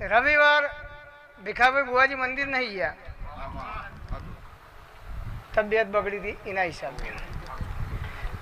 રવિવાર ભીખાભાઈ બુવાજી મંદિર નહીં ગયા. તબિયત બગડી હતી, એના હિસાબે.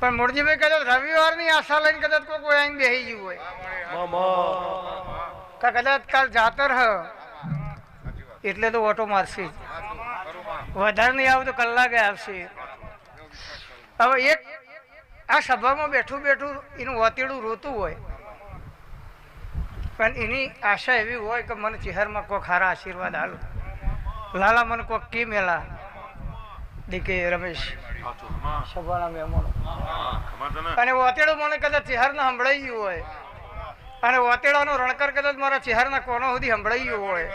પણ મૂળજીભાઈ કદાચ રવિવારની આશા લઈને કદાચ કોઈ કોઈ આઈને બેસી ગયું હોય. કદાચ કાલ જાતર હ. એટલે તો ઓટો મારશે. વધારે નહીં આવે તો કલાકે આવશે. હવે એક આ સભામાં બેઠું બેઠું એનું વતેડું રોતું હોય. પણ એની આશા એવી હોય કે મને ચહેરમાં કોઈ ખારા આશીર્વાદ હાલ લાલા મને કોઈક કી મેલા. દીકે રમેશ. સભાના મહેમાનો અને વતેડું મને કદાચ ચહેરને સંભળાઈ ગયું હોય. અને વતેડાનો રણકર કદાચ મારા ચહેરના કોનો સુધી સંભળાઈ ગયો હોય.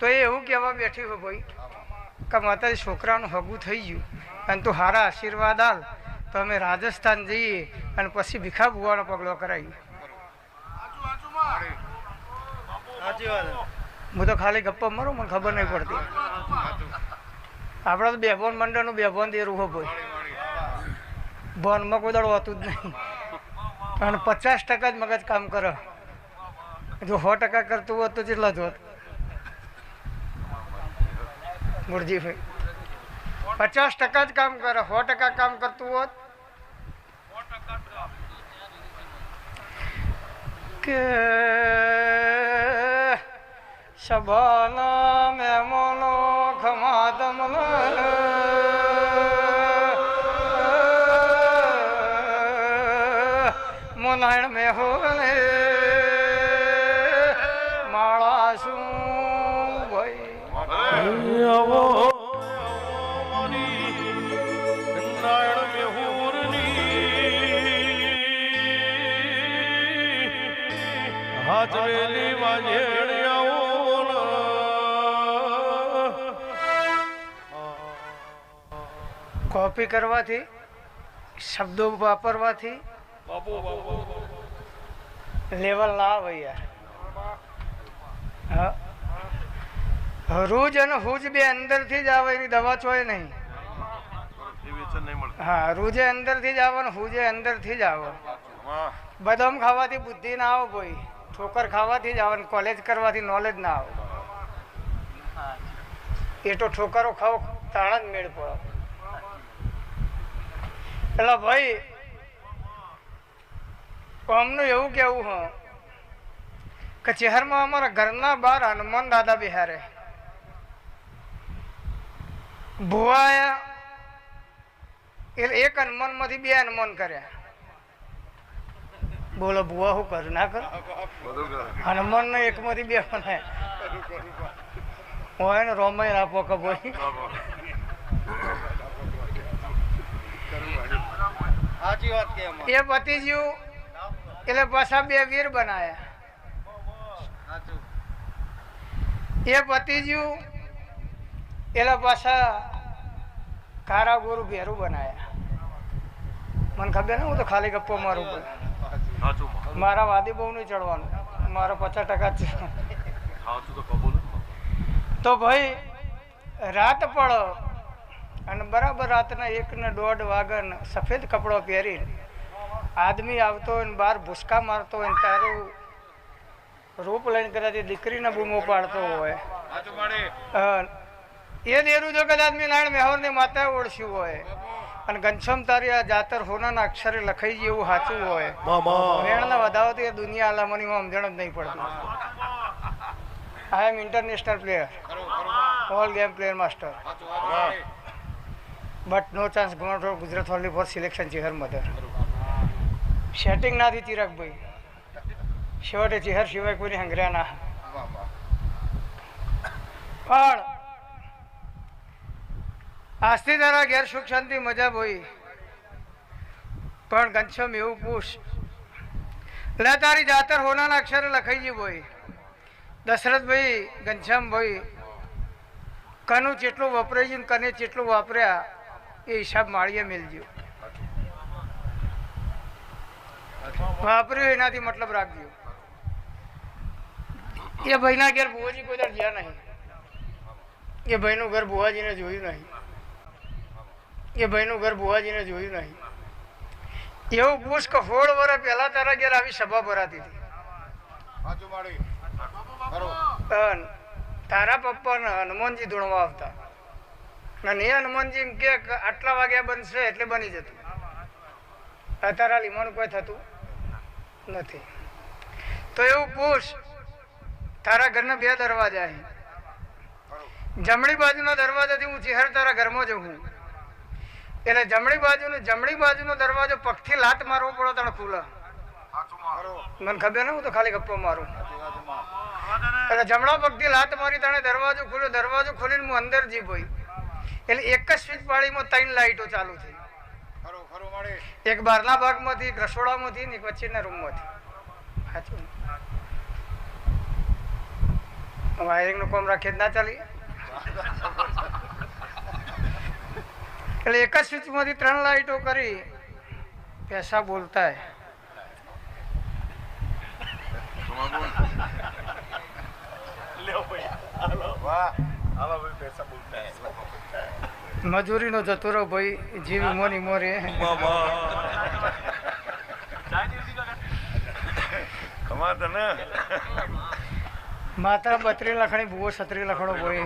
તો એ એવું કહેવા બેઠી હોય, ભાઈ, કે માતાજી છોકરાનું હગું થઈ ગયું. અને તું સારા આશીર્વાદ હાલ તો અમે રાજસ્થાન જઈએ અને પછી ભીખા બુવાનો પગલો કરાવીએ. હું તો ખાલી ગપ્પા મારું, મને ખબર નહીં પડતી. આપણે તો બેભોન મંડળનું બેભોન દેરું હો ભાઈ ભોનમાં કોઈ દાડો હોતું જ નહીં. અને પચાસ ટકા જ મગજ કામ કરે. જો સો ટકા કરતું હોત તો જેટલા જ હોત. મુરજીભાઈ. પચાસ ટકા જ કામ કરે, સો ટકા કામ કરતું હોત. કે સભાના મહેમાનો ખમાદમ મોનાયણ મેહો ને માળા શું ભાઈ આવો હાજવેલી વાંઝેડ કોપી કરવાથી શબ્દો વાપરવાથી લેવલ ના આવે યાર. હા. રૂજ અને હુજ બે અંદરથી જ આવે એની દવા ચોય નહીં. હા રૂજે અંદરથી જ આવે ને હુજે અંદરથી જ આવે. બદામ ખાવાથી બુદ્ધિ ના આવે કોઈ. ઠોકર ખાવાથી જ આવે ને કોલેજ કરવાથી નોલેજ ના આવે. એ તો ઠોકરો ખાવ તાણ જ મેળ પડો. એટલે ભાઈ અમનું એવું કેવું હ કે ચહેરમાં અમારા ઘરના બાર હનુમાન દાદા બિહારે. ભુવાયા એટલે એક હનુમાનમાંથી બે હનુમાન કર્યા. બોલો ભુવા શું કર ના કર? હનુમાન ને એકમાંથી બે મને હોય ને રોમાય આપો કે ભાઈ સાચી વાત કે એ પતી ગયું એટલે પાછા બે વીર બનાયા. એ પતી ગયું એટલે પાછા કારા ગુરુ ઘેરું બનાયા. મને ખબર ને હું તો ખાલી ગપ્પો મારું પણ મારા વાદી બહુ નહીં ચડવાનું. મારો પચાસ ટકા તો ભાઈ રાત પડો. અને બરાબર રાતના એકને દોઢ વાગન સફેદ કપડો પહેરીને આદમી આવતો હોય ને બહાર ભૂસકા મારતો હોય ને તારું રૂપ લઈને કદાચ એ દીકરીને બૂમો પાડતો હોય. એ દેરું જો કદાચ મેં નારાયણ મેહોરની માતા ઓળખ્યું હોય અને ઘનશ્યામ તારી આ જાતર હોનાના અક્ષરે લખાઈ ગયું એવું સાચું હોય. મામા. વધાવો તો એ દુનિયા આલામણીમાં સમજણ જ નહીં પડતી. I am international player all game player master but no chance got Gujarat only for selection Chehar mother setting ના થી ચિરાગભાઈ છેવટે ચેહર સિવાય કોઈને હંગર્યા ના પણ આજથી તારા ઘેર સુખ શાંતિ મજા બોઈ પણ ઘનશ્યામ એવું પૂછ લે તારી જાતર હોનાના અક્ષરે લખાઈ ગયું ભાઈ દશરથભાઈ ઘનશ્યામભાઈ કનું જેટલું વપરાઈ ગયું કને જેટલું વાપર્યા એ હિસાબ માળીએ મેલજો. વાપર્યું એનાથી મતલબ રાખજો. એ ભાઈના ઘેર ભુવાજી કોઈ દર ગયા નહીં. એ ભાઈનું ઘર ભુવાજીને જોયું નહીં. એ ભાઈનું ઘર ભુવાજીને જોયું નહીં. એવું પૂછ કે સોળ વર્ષ પહેલા તારા ઘેર આવી સભા ભરાતી હતી. તારા પપ્પા ને અન તારા પપ્પાને હનુમાનજી ધોણવા આવતા. અને એ હનુમાનજી એમ કે આટલા વાગ્યા બનશે એટલે બની જતું. આ તારા લીમાનું કોઈ થતું નથી. તો એવું પૂછ તારા ઘરના બે દરવાજા છે જમણી બાજુના દરવાજાથી હું ચહેર તારા ઘરમાં જઉં એટલે જમણી બાજુનો જમણી બાજુનો દરવાજો પગથી લાત મારવો પડો તને ખુલે ખરું મને ખબર ને હું તો ખાલી ગપ્પો મારું. એટલે જમણા પગથી લાત મારી તને દરવાજો ખોલ્યો દરવાજો ખોલીને હું અંદર જી ભાઈ એટલે એક જ સ્વિચ પાળીમાં ત્રણ લાઈટો ચાલુ થઈ ખરું ખરું માડી એક બહારના ભાગમાંથી એક રસોડામાંથી ને એક વચ્ચેના રૂમમાંથી. સાચું. વાયરિંગનું કોમ રાખીએ ના ચાલી એટલે એક જ સ્વિચમાંથી ત્રણ લાઈટો કરી પૈસા બોલતા. હે વાહ મજૂરીનો જતો રહો ભાઈ જીવ મોની મોરે. માતા બત્રી લખણી ભૂવો છત્રી લખણો ભાઈ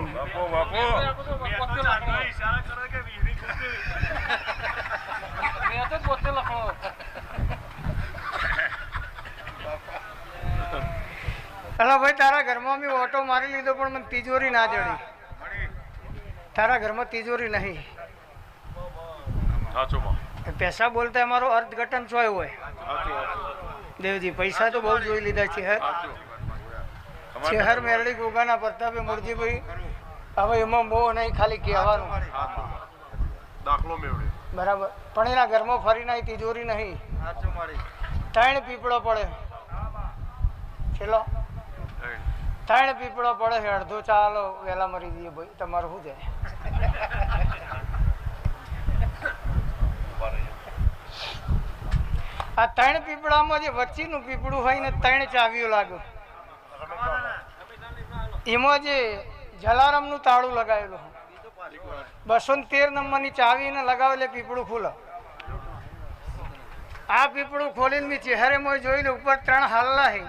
અલા ભાઈ તારા ઘરમાં મેં ઓટો મારી લીધો પણ મને તિજોરી ના જડી. તારા ઘરમાં તિજોરી નહીં. પૈસા બોલતા અમારો અર્થઘટન ચોય હોય. દેવજી પૈસા તો બહુ જોઈ લીધા છે શહેર મેરડી ગોગાના પ્રતાપે મુરજીભાઈ હવે એમાં બહુ નહીં ખાલી કહેવાનું. બરાબર. પણ એના ઘરમાં ફરી નાય તિજોરી નહીં. ત્રણ પીપળો પડે. છેલ્લો. ત્રણ પીપળો પડે છે, અડધો ચાલો, વહેલા મરી દઈએ ભાઈ, તમારું શું જાય આ ત્રણ પીપળામાં જે વચ્ચેનું પીપળું હોય ને, ત્રણ ચાવીઓ લાગ્યું એમાં જે જલારામનું તાળું લગાવેલું બસો તેર નંબરની ચાવીને લગાવેલે પીપળું ખુલે આ પીપળું ખોલીને મેં ચહેરેમાં જોઈને ઉપર ત્રણ હાલલા છે.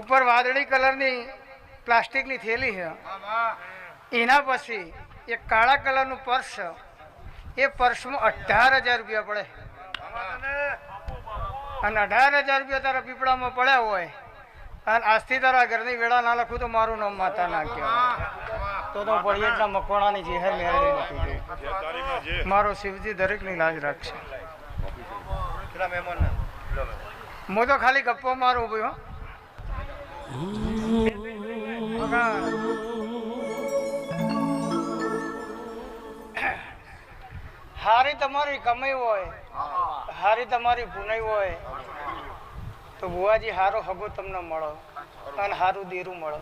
ઉપર વાદળી કલરની પ્લાસ્ટિકની થેલી છે. એના પછી એક કાળા કલરનું પર્સ છે. એ પર્સમાં અઢાર હજાર રૂપિયા પડે. અને અઢાર હજાર રૂપિયા તારા પીપળામાં પડ્યા હોય અને આજથી તારા ઘરની વેળા ના લખું તો મારું નામ માતા ના કહેવાય. તો તો પડિયતના મકવાણાની જેહર મેળવી નથી મારો શિવજી દરેકની લાજ રાખશે. હું તો ખાલી ગપ્પો મારું હો. હારી તમારી કમાઈ હોય, હારી તમારી ભૂનાઈ હોય, તો બુવાજી હારો હગો તમને મળો અને હારું દેરું મળો.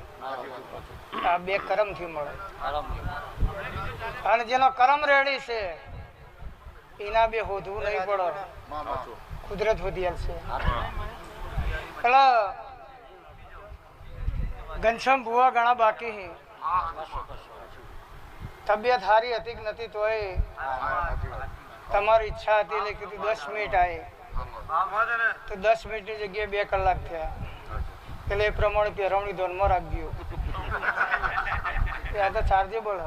આ બે કરમથી મળે. અને જેનો કરમ રેડી છે, એના બે હોધવું નહીં પડો. કુદરત વધી છે. પેલા ઘનશ્યામ ભુવા ઘણા બાકી તબિયત સારી હતી કે નથી તો તમારી ઈચ્છા હતી એટલે કીધું દસ મિનિટ આવી તો દસ મિનિટની જગ્યાએ બે કલાક થયા. એટલે એ પ્રમાણે પહેરવણી ધોનમાં રાખજો. આ તો ચાર્જેબલ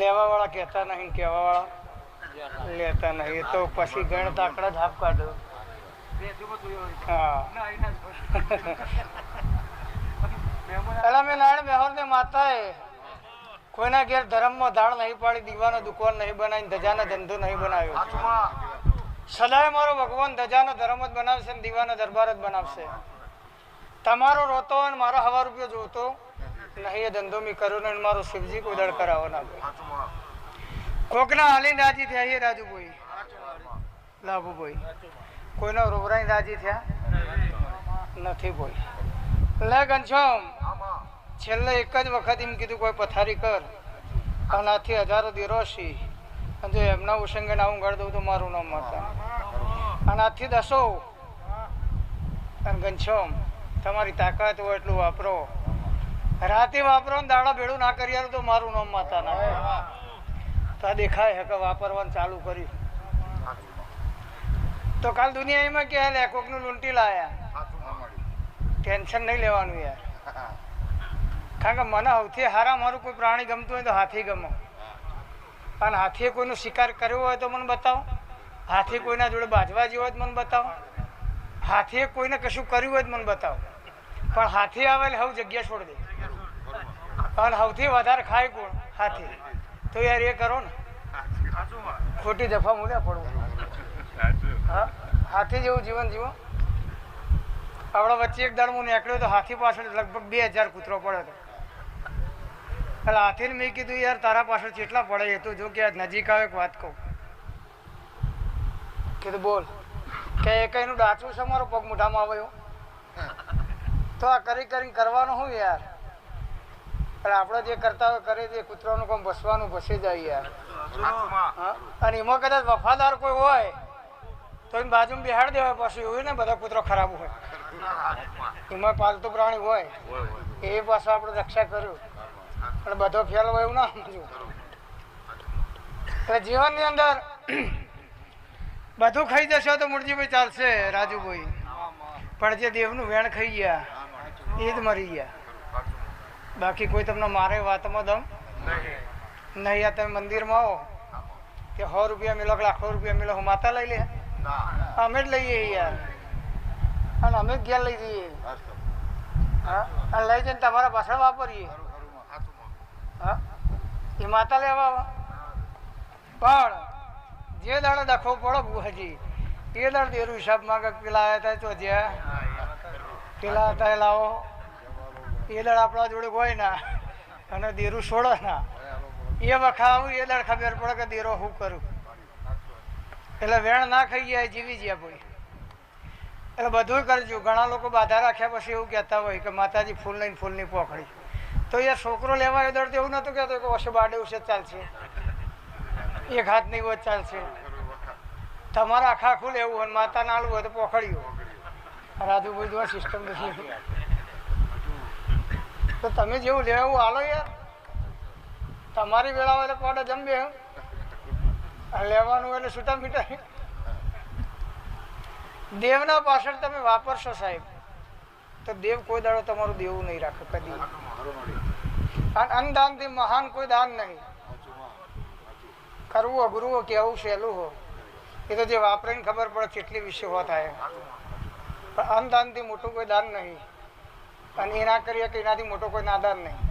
લેવા વાળા કહેતા નહીં કહેવા વાળા લેતા નહીં. તો પછી ગણ આંકડા જ હાફ કાઢો. હા પેલા મેં નારાયણ મેહોર ને માતાએ કોઈના ઘેર ધર્મમાં નહીં પાડી, દીવાનો દુકાન નહીં બનાવી ધજાનો ધંધો નહીં બનાવ્યો. સદાય મારો ભગવાન ધજાનો ધર્મ જ બનાવશે ને દીવાનો દરબાર જ બનાવશે. તમારો રોતો અને મારો હવા રૂપિયો જોતો, નહીં એ ધંધો મેં કર્યો ને મારો શિવજી ઉદળ કરાવવાના કોકના હાલીને રાજી થયા એ રાજુભાઈ. લાભુભાઈ. કોઈનો રૂબરાઈ રાજી થયા? નથી કોઈ લે ઘનશ્યામ, છેલ્લે એક જ વખત એમ કીધું કોઈ પથારી કર. આનાથી હજારો દિરોશી. અને જો એમના ઉસંગે આવું ગળ દઉં તો મારું નામ મળતા આનાથી દસો. અને ઘનશ્યામ, તમારી તાકાત હોય એટલું વાપરો. રાતે વાપરો ને દાડા ભેળું ના કરી તો મારું નામ માતા ના તો દેખાય કે વાપરવાનું ચાલુ કર્યું. તો કાલ દુનિયા એમાં કે લે? કોકનું લૂંટી લાયા. ટેન્શન નહીં લેવાનું યાર. કારણ કે મને સૌથી હારા મારું કોઈ પ્રાણી ગમતું હોય તો હાથી ગમો. અને હાથીએ કોઈનો શિકાર કર્યો હોય તો મને બતાવો. હાથી કોઈના જોડે બાજવા જેવો હોય તો મને બતાવો. હાથીએ કોઈને કશું કર્યું હોય તો મને બતાવો. પણ હાથી આવે એટલે હવે જગ્યા છોડી દે. અને સૌથી વધારે ખાય કોણ? હાથી. તો યાર એ કરો ને. ખોટી દફા મૂલ્યા પડવું હા? હાથી જેવું જીવન જીવો. આપણા વચ્ચે એક દાડ હું નીકળ્યો તો હાથી પાછળ લગભગ બે હજાર કૂતરો પડ્યો હતો. એટલે હાથીને મેં કીધું યાર તારા પાછળ કેટલા પડે એ તો જો કે નજીક આવે એક વાત કહું. કીધું બોલ. કે એ કઈનું ડાચું છે મારો પગ મોઢામાં આવ્યો તો આ કરી કરીને કરવાનું શું યાર? એટલે આપણે જે કરતા હોય કરી તે કૂતરાનું કામ બસવાનું બસી જાય યાર? અને એમાં કદાચ વફાદાર કોઈ હોય તો એની બાજુમાં બિહાડ દેવાય પાછું એવું ને, બધા કૂતરો ખરાબ હોય. એમાં પાલતુ પ્રાણી હોય. એ પાછું આપણે રક્ષા કર્યું. પણ બધો ફેલ હોય એવું ના સમજવું. એટલે જીવનની અંદર બધું ખાઈ જશો તો મૂળજીભાઈ ચાલશે, રાજુભાઈ. પણ જે દેવનું વેણ ખાઈ ગયા, એ જ મરી ગયા. બાકી કોઈ તમને મારે વાતમાં દમ? નહીં. આ તમે મંદિરમાં આવો. કે સો રૂપિયા મિલો, કે લાખો રૂપિયા મિલો માતા લઈ લે. અમે જ લઈએ યાર. અને અમે ઘેર લઈ જઈએ. હા લઈ જઈને તમારા પાછળ વાપરીએ. હા, એ માતા લેવા પણ જે દાડે દખો પડો હજી, એ દાડે દેરું હિસાબ માંગે પેલા આવ્યા હતા તો જ્યાં પેલા હતા એ લાવો. એ દાડ આપણા જોડે હોય ના અને દેરું છોડો ના એ વખા આવું એ દાડ ખબર પડે કે દેરો શું કરું. એટલે વેણ ના ખાઈ ગયા જીવી ગયા ભાઈ. એટલે બધું કરજો. ઘણા લોકો બાધા રાખ્યા પછી એવું કહેતા હોય કે માતાજી ફૂલ લઈને ફૂલની પોખડી તો યાર છોકરો લેવા આવ્યો તો એવું નહોતું કહેતો કે વસે બાડે ઉસે ચાલશે. એક હાથ નહીં હોય ચાલશે. તમારે આખા આખું લેવું હોય ને માતા નાળવું હોય તો પોખડ્યું રાજુભાઈ જોવા સિસ્ટમ નથી. તો તમે જેવું લેવું એવું હાલો યાર. તમારી વેળા હોય તો પોડે જમબે લેવાનું એટલે છૂટા મીઠા દેવના પાછળ તમે વાપરશો સાહેબ. તો દેવ કોઈ દાડો તમારું દેવું નહીં રાખે કદી. અને અન્નદાનથી મહાન કોઈ દાન નહીં. કરવું અઘરું હો કેવું સહેલું હો. એ તો જે વાપરીને ખબર પડે કેટલી વિશે હો થાય પણ અન્નદાનથી મોટું કોઈ દાન નહીં. અને એના કરીએ કે એનાથી મોટો કોઈ નાદાન નહીં.